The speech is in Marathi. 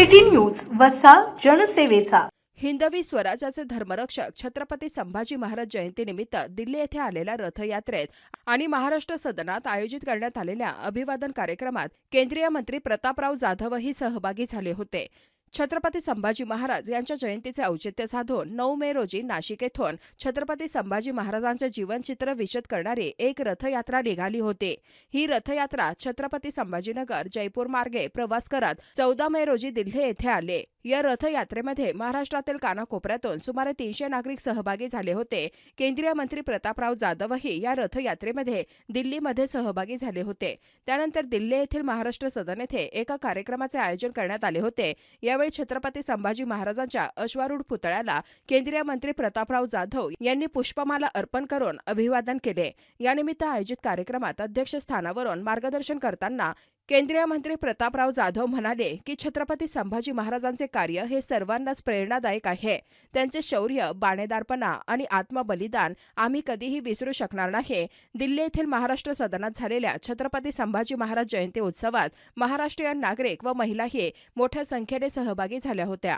City news वसा जनसेवेचा. हिंदवी स्वराज्याचे धर्मरक्षक छत्रपती संभाजी महाराज जयंतीनिमित्त दिल्ली येथे आलेल्या रथयात्रेत आणि महाराष्ट्र सदनात आयोजित करण्यात आलेल्या अभिवादन कार्यक्रमात केंद्रीय मंत्री प्रतापराव जाधवही सहभागी झाले होते. छत्रपती संभाजी महाराज यांच्या जयंतीचे औचित्य साधून नऊ मे रोजी नाशिक येथून छत्रपती संभाजी महाराजांचे जीवनचित्र विशद करणारी एक रथयात्रा निघाली होती. ही रथयात्रा छत्रपती संभाजीनगर जयपूर मार्गे प्रवास करत चौदा मे रोजी दिल्ली येथे आले. या रथयात्रेमध्ये महाराष्ट्रातील कानाकोपऱ्यातून सुमारे तीनशे नागरिक सहभागी झाले होते. केंद्रीय मंत्री प्रतापराव जाधवही या रथयात्रेमध्ये दिल्लीमध्ये सहभागी झाले होते. त्यानंतर दिल्ली येथील महाराष्ट्र सदन येथे एका कार्यक्रमाचे आयोजन करण्यात आले होते. यावेळी छत्रपती संभाजी महाराजांच्या अश्वारूढ पुतळ्याला केंद्रीय मंत्री प्रतापराव जाधव यांनी पुष्पमाला अर्पण करून अभिवादन केले. यानिमित्त आयोजित कार्यक्रमात अध्यक्षस्थानावरून मार्गदर्शन करताना केंद्रीय मंत्री प्रतापराव जाधव म्हणाले की छत्रपती संभाजी महाराजांचे कार्य हे सर्वांनाच प्रेरणादायक आहे. त्यांचे शौर्य बाणेदारपणा आणि आत्मबलिदान आम्ही कधीही विसरू शकणार नाही. दिल्ली येथील महाराष्ट्र सदनात झालेल्या छत्रपती संभाजी महाराज जयंती उत्सवात महाराष्ट्रीयन नागरिक व महिलाही मोठ्या संख्येने सहभागी झाल्या होत्या.